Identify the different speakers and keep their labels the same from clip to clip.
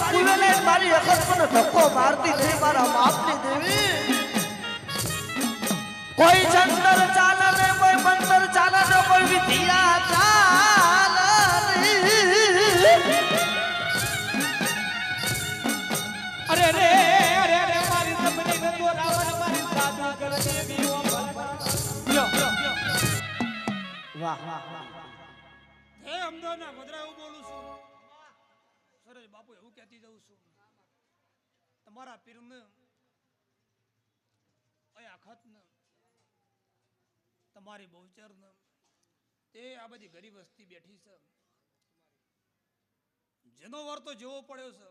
Speaker 1: મારી પુવેલે મારી અખત મને ધક્કો મારતી થઈ મારા બાપની દેવી. કોઈ જંતર ચાલે ને કોઈ મંતર ચાલે ને કોઈ વિધિયા ચાલે
Speaker 2: અરે રે અરે રે મારી તમને ગંદો રાવણ મારી સાધુ કર દેવી ઓ લ્યો
Speaker 1: વાહ વાહ
Speaker 2: હે અમદાવાદના ગોધરા સરોજ બાપુ એવું કહેતી જઉં છું? તમારા પીરને આખતને તમારી બહુચરને તે આ બધી ગરીબ વસ્તી બેઠી છે. જેનો વાર તો જેવો પડ્યો છે.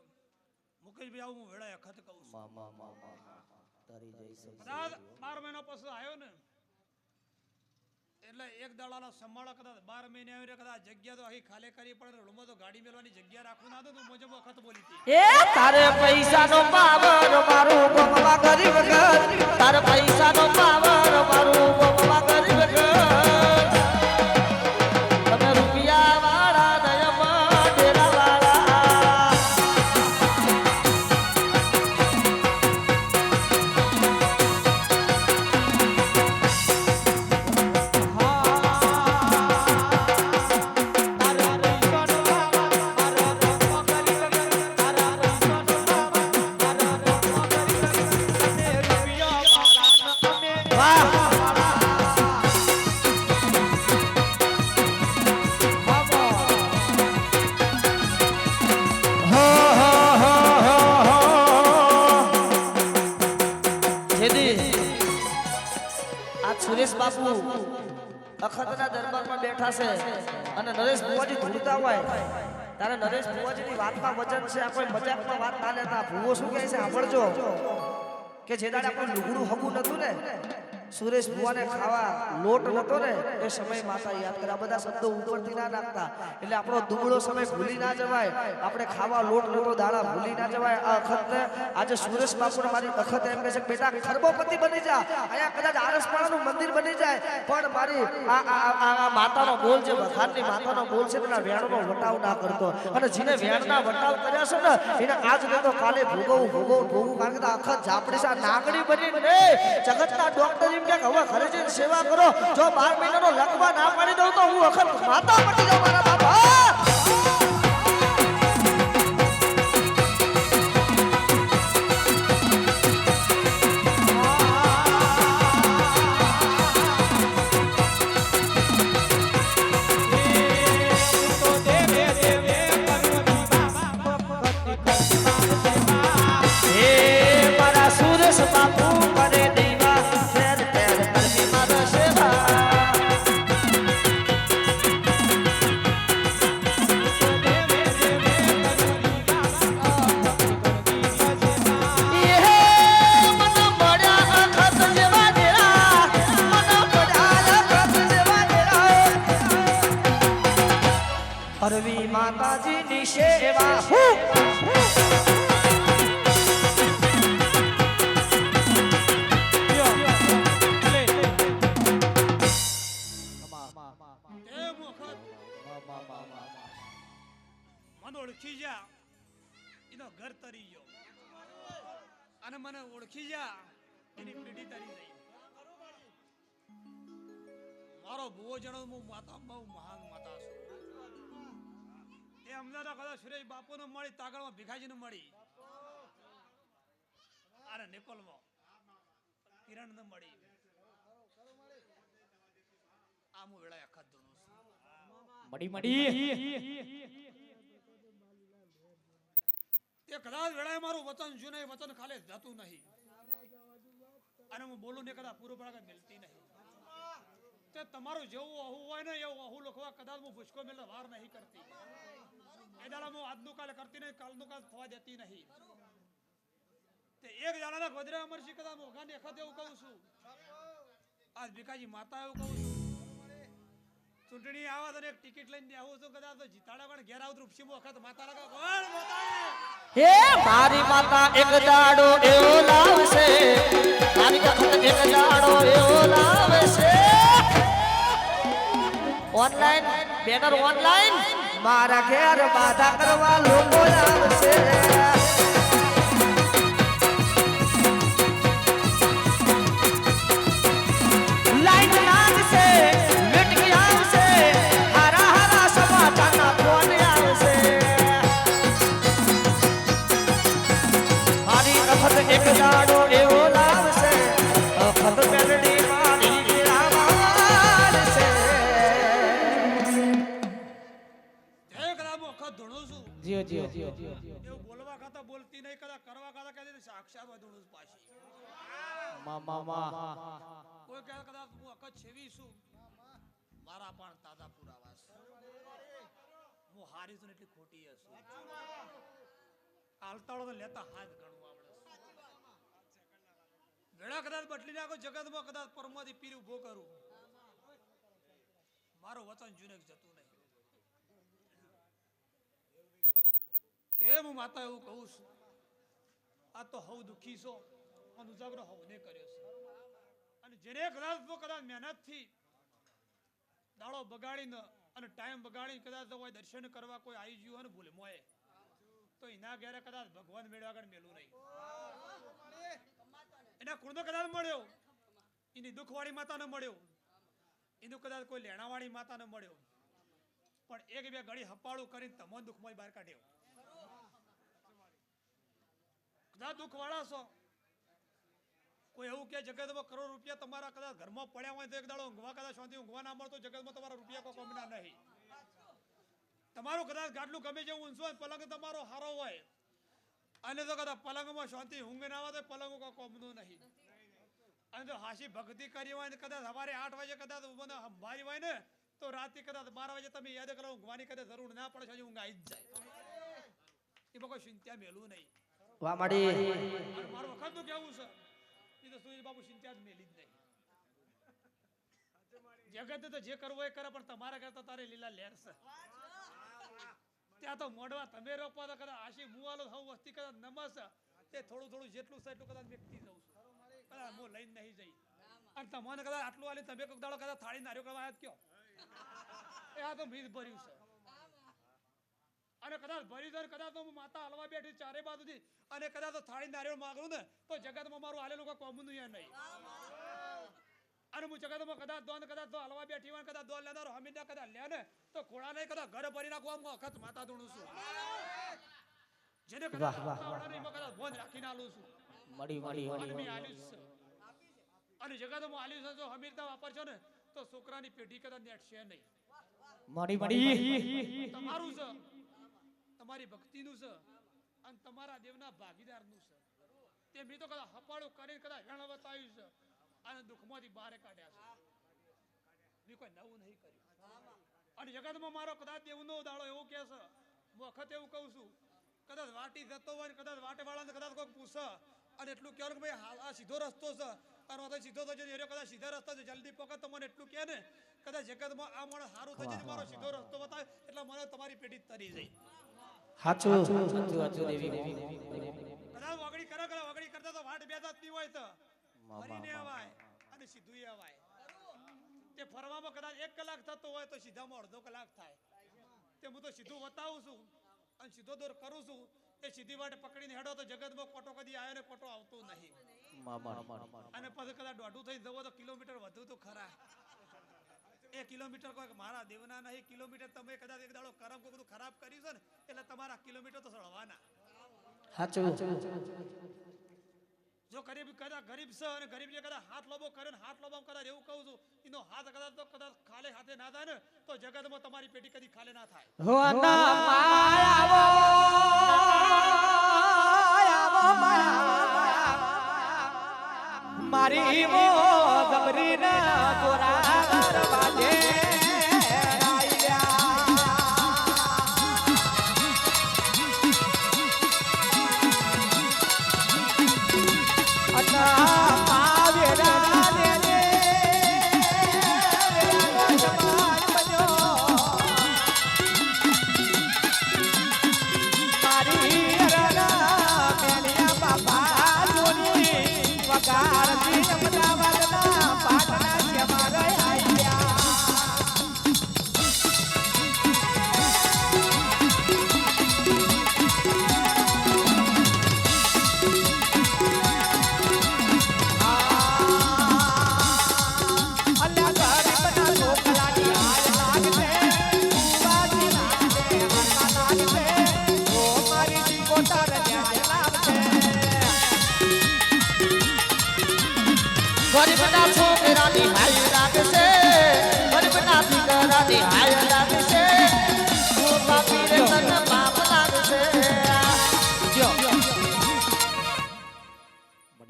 Speaker 2: મુકેશભાઈ આવું હું વેળા અખત કહું છું. બાર મહિના પછી આવ્યો ને એટલે એક દાડાનો સંભાળો કદાચ બાર મહિને આવી કદાચ જગ્યા તો આખી ખાલી કરી પડે રૂમમાં તો ગાડી મેળવાની જગ્યા રાખવું ના દો તો મુજબ વખત બોલી હતી.
Speaker 1: એ તારે પૈસાનો પાવર મારું ગોમમાં ગરીબ ઘર તારે પૈસાનો પાવર મારું ગોમમાં ગરીબ ઘર છે અને નરેશ ભુવાજી ધૂળતા હોય. તારે નરેશ ભુવાજીની વાતમાં વચન છે કોઈ મજાકમાં વાત ના લેતા. ભુવો શું કહે છે? સાંભળજો. કે જે દાડે આપણું લુગડું હગું નતું ને? સુરેશ ભુવાને ખાવા લોટ નતો ને, એ સમય માતા યાદ કરે. આ બધા શબ્દો ઉપરથી ના નાખતા. એટલે આપણો દુબળો સમય ભૂલી ના જવાય. આપણે ખાવા લોટ નતો દાણા ભૂલી ના જવાય. આ અખતને આજે સુરેશ બાપુને મારી અખત એમ કહે છે, બેટા, ખરબોપતિ બની જા. અહીંયા કદાચ આરસપાડાનું મંદિર બની જાય. પણ મારી આ માતાનો બોલ છે વખારની માતાનો બોલ છે, તેના વેણનો વટાવ ના કરતો. અને જેને વેણના વટાવ કર્યા છે ને, એને આજ નહીં તો કાલે ભોગવું ભોગવું ભોગવું. કારણ કે અખત ઝાપડી સા નાગડી બની ને જગતના ડોક્ટર એમ કે હવે જઈને સેવા કરો. જો બાર મહિનાનો લખવા ના પાડી દઉં તો હું વખત માતા પડી જાઉં મારા બાપા.
Speaker 2: તરી ગયો અને મને ઓળખી જા, એની પેઢી તરી ગઈ મારો ભુવો જણો હું માતા બહુ મહાન માતા છું. એ અમદાવાદ કદાચ સુરેશ બાપુને મળી, તાગળમાં ભીખાજીને મળી. અને નિકોલમાં કિરણને મળી. આમ વેળા આખા ધૂણું
Speaker 3: મડી મડી
Speaker 2: તે કદાચ વેળાએ મારું વચન જો નહીં વચન ખાલે જતું નહીં. અને હું બોલું ને કદાચ પૂરો પડે મિલતી નહીં. તે તમારું જેવું અહુ હોય ને, એવું અહુ લખવા કદાચ હું ભૂસકો મેલે વાર નહીં કરતી. એ દાડા હું આજનું કાલે કરતી નહીં, કાલનું કાલ થવા દેતી નહીં. તે એક દાડાના ગોદરે અમરસિંહ કદાચ હું વખાણ એખત એવું કહું છું. આજ ભીખાજી માતા એવું કહું છું. ચૂંટણી આવે તો એક ટિકિટ લઈને આવું છું કદાચ તો જીતાડા પણ ઘેર આવું રૂપસી વખત માતા લગા કોણ માતા
Speaker 1: હે મારી માતા એક દાડો એવો લાવશે. મારી માતા એક દાડો એવો લાવશે. ઓનલાઈન બેનર ઓનલાઈન મારા ઘેર બાધા કરવા લોકો આવશે
Speaker 2: મારા પણ તાજા પુરાવા છે. હું હારી ખોટી હશું લેતા હાથ ગણવા વેળા કદાચ બદલી નાખો, જગતમાં કદાચ પરમાથી પીર ઊભો કરું. મારું વચન જૂને જતું નહીં. તે હું માતા એવું કહું છું. આ તો હવ દુઃખી છો. અને ઉજાગરો હવને કર્યો છે. અને જેને કદાચ કદાચ મહેનતથી દાડો બગાડીને અને ટાઈમ બગાડીને કદાચ તો દર્શન કરવા કોઈ આવી ગયું હોય ને ભૂલે મોએ તો એના ઘેરે કદાચ ભગવાન મેળવા આગળ મેલું નહીં. એના કુળનો કદાચ મળ્યો. એની દુઃખવાળી માતાને મળ્યો. એનું કદાચ કોઈ લેણાવાળી માતાને મળ્યો. પણ એક બે ઘડી હપાળું કરીને તમને દુઃખમાં બહાર કાઢ્યો. કદાચ દુઃખવાળા છો. કોઈ એવું કે જગતમાં કરોડ રૂપિયા તમારા કદાચ ઘરમાં પડ્યા હોય તો એક દાડો ઊંઘવા કદાચ શાંતિ ઊંઘવા ના મળતો જગતમાં તમારા રૂપિયા કોઈ કોમના નહીં. તમારું કદાચ ગાટલું ગમે જેવું ઊંચો હોય પલંગ તમારો હારો હોય. અને તો કદાચ પલંગમાં શાંતિ ઊંઘ ના આવે તો પલંગ કોમનું નહીં. અને જો હાશી ભક્તિ કરી હોય ને કદાચ સવારે આઠ વાગે કદાચ મને સંભાળી હોય ને તો રાતે કદાચ બાર વાગે તમે યાદ કરો ઊંઘવાની કદાચ જરૂર ના પડે હજી ઊંઘ આવી જ જાય. એ બકો ચિંતા મેલું નહીં.
Speaker 1: વા માડી
Speaker 2: મારું વખતનું કેવું છે એ તો સુરેશ બાબુ ચિંતા જ મેલી જ નહીં. જગત તો જે કરવું એ કરે પણ તમારા કરતા તારે લીલા લેર છે. ત્યાં તો મોઢવા તમે રોપવા તો કદાચ આશી મુવાલો થવું વસ્તી કદાચ નમસ, તે થોડું થોડું જેટલું છે એટલું કદાચ વ્યક્તિ જઉં છું. કદાચ હું લઈને નહીં જઈ. અને તમને કદાચ આટલું આલી, તમે કોઈક દાડો કદાચ થાળી નાર્યો કરવા આવ્યા કયો? એ આ તો મીત ભર્યું છે. અને કદાચ ભરી દર કદાચ હું માતા હલવા બેઠી ચારે બાજુથી. અને કદાચ થાળી નારિયેળ માગું ને, તો જગતમાં મારું આલે કોઈ કોમનું નહીં. અને હું જગતમાં કદાચ દોન કદાચ તો હલવા બેઠી હોય ને કદાચ દોન લેનારો હમીના કદાચ લે ને તો ખોળા નહીં કદાચ ઘર ભરી નાખું આમ વખત માતા ધૂણું છું. જેને કદાચ કદાચ ભોજ રાખીને આલું છું.
Speaker 1: મળી મળી મળી
Speaker 2: છે અને જગતમાં આલ્યું છે જો હમીરતા વાપરશો ને તો છોકરાની પેઢી કદાચ નેટશે નહીં.
Speaker 1: મળી મળી
Speaker 2: તમારું છે. તમારી ભક્તિનું છે. અને તમારા દેવના ભાગીદારનું છે. તે મેં તો કદાચ હપાળું કરીને કદાચ હેણવત આવ્યું છે. અને દુઃખમાંથી બહાર કાઢ્યા છે કોઈ નવું નહીં કર્યું અને જગતમાં મારો કદાચ દેવનો દાડો એવો કે છે હું વખત એવું કહું છું કદાચ વાટી જતો હોય ને કદાચ વાટે વાળાને કદાચ કોઈ પૂછે અને એટલું કહેવાનું કે ભાઈ હાલ આ સીધો રસ્તો છે અને આ તો સીધો થશે એરિયો કદાચ સીધા રસ્તા છે જલ્દી પકડ તો મને એટલું કહે ને કદાચ જગતમાં આ મને સારું થઈ જાય મારો સીધો રસ્તો બતાવે એટલે મને તમારી પેઢી તરી જાય
Speaker 1: હાચું હાચું હાચું દેવી
Speaker 2: કદાચ વગડી કરે કરે વગડી કરતા તો વાટ બે દાંતની હોય તો ફરીને અવાય અને સીધું અવાય તે ફરવામાં કદાચ એક કલાક થતો હોય તો સીધામાં અડધો કલાક થાય. તે હું તો સીધું બતાવું છું અને સીધો દોર કરું છું. એ સીધી વાટ પકડીને હેડો તો જગતમાં કોટો કદી આવ્યો ને કોટો આવતો નહીં. અને પછી કદાચ દોઢું થઈ જવો તો કિલોમીટર વધુ તો ખરા. એ કિલોમીટર કોઈ મારા દેવના નહીં કિલોમીટર તમે કદાચ એક દાડો કરમ કોઈ બધું ખરાબ કર્યું છે ને એટલે તમારા કિલોમીટર તો સળવાના.
Speaker 1: હાચું
Speaker 2: જો ગરીબ કદાચ ગરીબ છે અને ગરીબ ને કદાચ હાથ લોબો કરે ને હાથ લોબો કદાચ એવું કહું છું એનો હાથ કદાચ તો કદાચ ખાલે હાથે ના થાય ને તો જગતમાં તમારી પેટી કદી ખાલે ના થાય.
Speaker 1: Yeah.